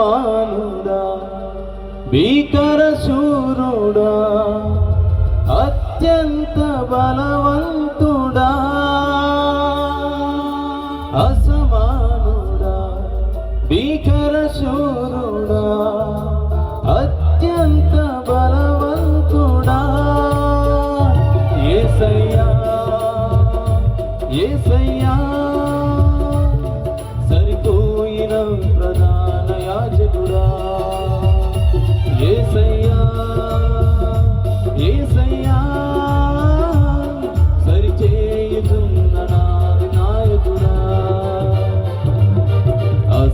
అసమానుడా భీకర శూరుడా అత్యంత బలవంతుడా అసమానుడా భీకర శూరుడా.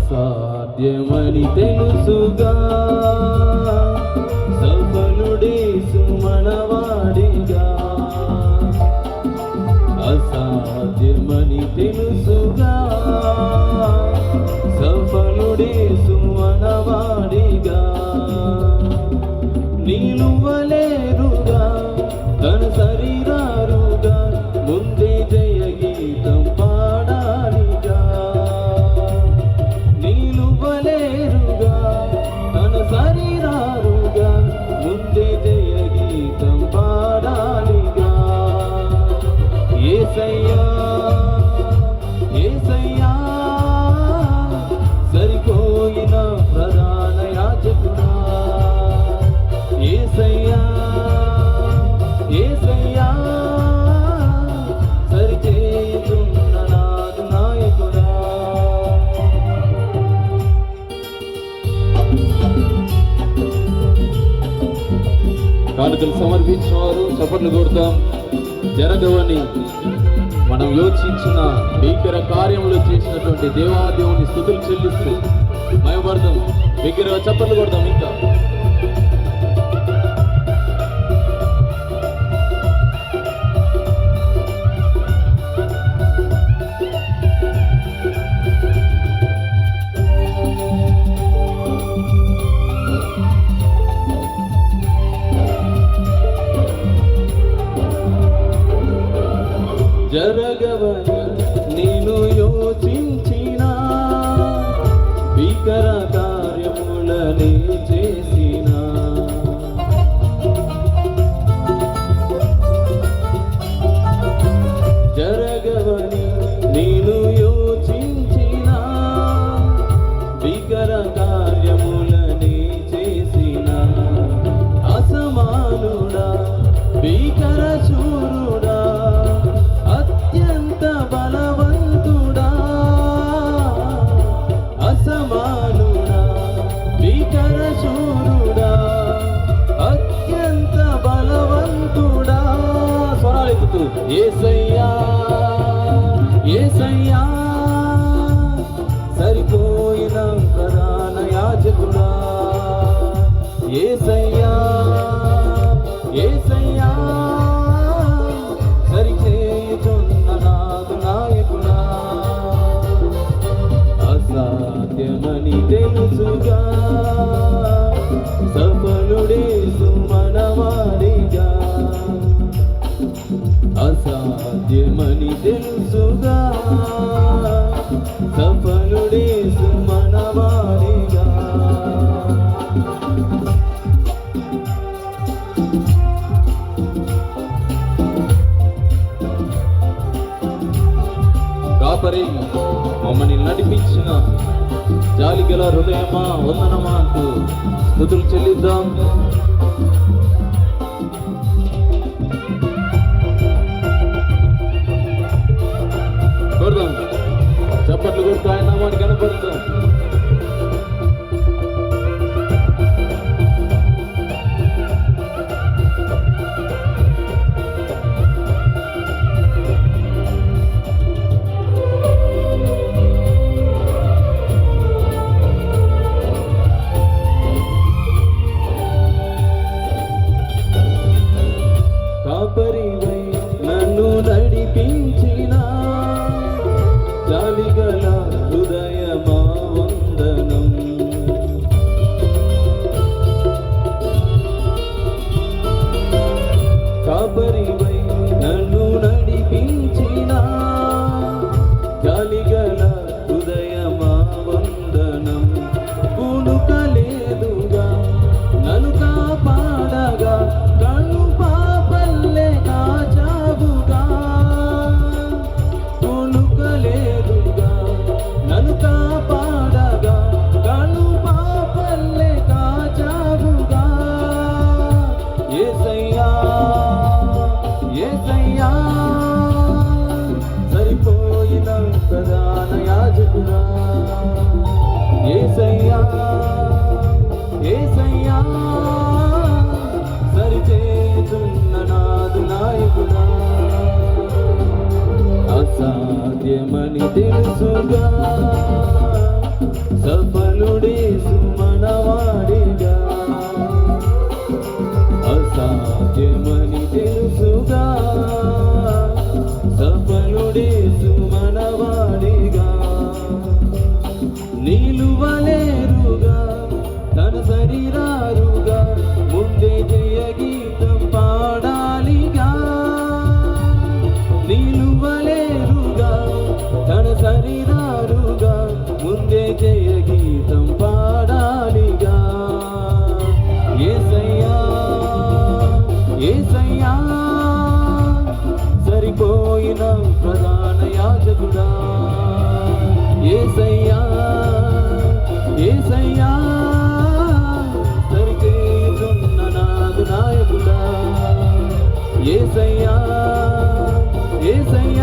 అసాధ్యమని తెలుసుగా సఫలుడే సుమనవాడిగా అసాధ్యమని ఏసయ్యా ఏసయ్యా సరిపోయిన ప్రధాన యాజకుడా. ఏసయ్యా ఏసయ్యా సరిచేయుతున్న నాదు నాయకుడా. కానుకలు సమర్పించిన వారు చప్పట్లు కొడతాం జరగవని మనం యోచించిన భీకర కార్యములు చేసినటువంటి దేవాదేవుని స్థుతులు చెల్లిస్తూ మయపడతాం దగ్గరగా చప్పట్లు కొడదాం ఇంకా. ನನ್ನ ఏసయ్యా ఏసయ్యా సరిపోయిన ప్రధాన యాజకుడా. ఏసయ్యా ఏసయ్యా సాధ్యమని తెలుసుగా. సఫలుడే సుమనవాడిగా కాపరి మమ్మల్ని నడిపించిన జాలిగల హృదయమా వందనమా అంటూ స్థుతులు చెల్లిద్దాం. సాధ్యమని తెలుసుగా? సఫలుడే సుమనవాడిగా. అసాధ్యమని తెలుసు తన సరిదారుగా ముందే జయ గీతం పాడాలిగా. ఏసయ్యా ఏసయ్యా సరిపోయిన ప్రధాన యాజకుడా. ఏసయ్యా ఏసయ్యా సరిచేయుచున్న నాదు నాయకుడా. ఏసయ్యా ఏసయ్యా